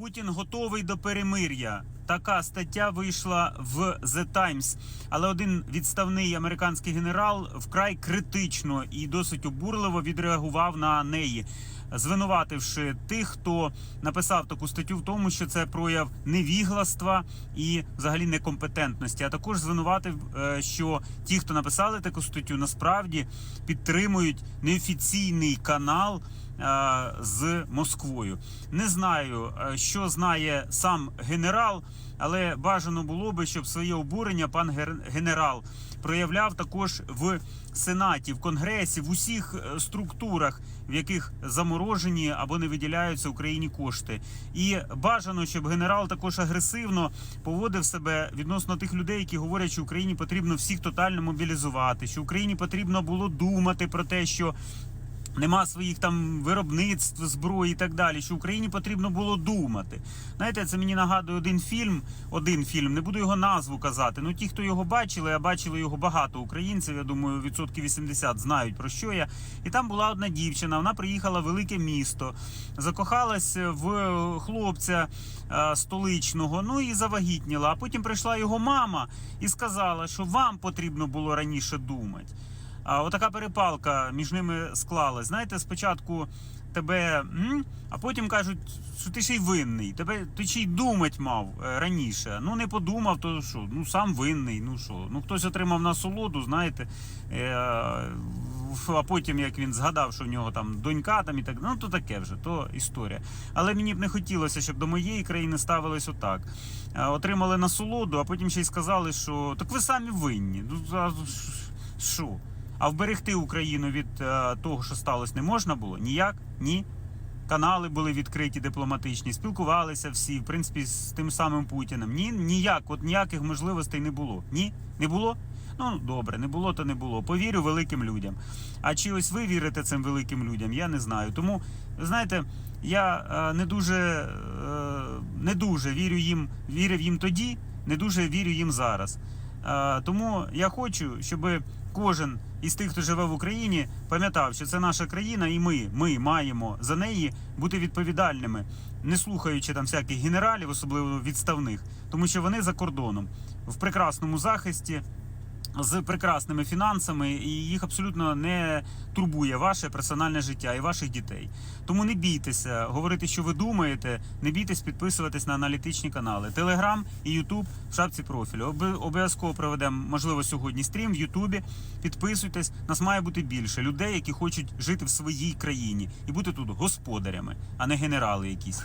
Путін готовий до перемир'я. Така стаття вийшла в The Times. Але один відставний американський генерал вкрай критично і досить обурливо відреагував на неї, звинувативши тих, хто написав таку статтю в тому, що це прояв невігластва і взагалі некомпетентності. А також звинуватив, е, що ті, хто написали таку статтю, насправді підтримують неофіційний канал з Москвою. Не знаю, е, що знає сам генерал, але бажано було би, щоб своє обурення пан генерал проявляв також в сенаті, в конгресі, в усіх е, структурах, в яких заморожені або не виділяються Україні кошти. І бажано, щоб генерал також агресивно поводив себе відносно тих людей, які говорять, що Україні потрібно всіх тотально мобілізувати, що Україні потрібно було думати про те, що Нема своїх там виробництв зброї і так далі, що Україні потрібно було думати. Знаєте, це мені нагадує один фільм, один фільм, не буду його назву казати. Ну ті, хто його бачили, а бачили його багато українців, я думаю, відсотків 80 знають про що я. І там була одна дівчина, вона приїхала в велике місто, закохалась в хлопця е, столичного, ну і завагітніла. А потім прийшла його мама і сказала, що вам потрібно було раніше думати. А отака перепалка між ними склалась. Знаєте, спочатку тебе, м? а потім кажуть, що ти ще й винний. Тебе ти ще й думать мав е, раніше. Ну не подумав, то що? Ну сам винний. Ну що? Ну хтось отримав насолоду, знаєте. Е, а потім, як він згадав, що в нього там донька там і так, ну то таке вже, то історія. Але мені б не хотілося, щоб до моєї країни ставилось отак. Е, Отримали насолоду, а потім ще й сказали, що так ви самі винні. Ну що? А вберегти Україну від е, того, що сталося, не можна було? Ніяк? Ні. Канали були відкриті, дипломатичні, спілкувалися всі, в принципі, з тим самим Путіним. Ні, ніяк, от ніяких можливостей не було. Ні, не було. Ну добре, не було, то не було. Повірю великим людям. А чи ось ви вірите цим великим людям? Я не знаю. Тому, знаєте, я е, не дуже, е, не дуже вірю їм, вірив їм тоді, не дуже вірю їм зараз. Тому я хочу, щоб кожен із тих, хто живе в Україні, пам'ятав, що це наша країна, і ми, ми маємо за неї бути відповідальними, не слухаючи там всяких генералів, особливо відставних, тому що вони за кордоном в прекрасному захисті. З прекрасними фінансами, і їх абсолютно не турбує ваше персональне життя і ваших дітей. Тому не бійтеся говорити, що ви думаєте, не бійтесь підписуватись на аналітичні канали. Телеграм і Ютуб в шапці профілю. Обов'язково проведемо, можливо, сьогодні стрім в Ютубі. Підписуйтесь. Нас має бути більше людей, які хочуть жити в своїй країні і бути тут господарями, а не генерали якісь.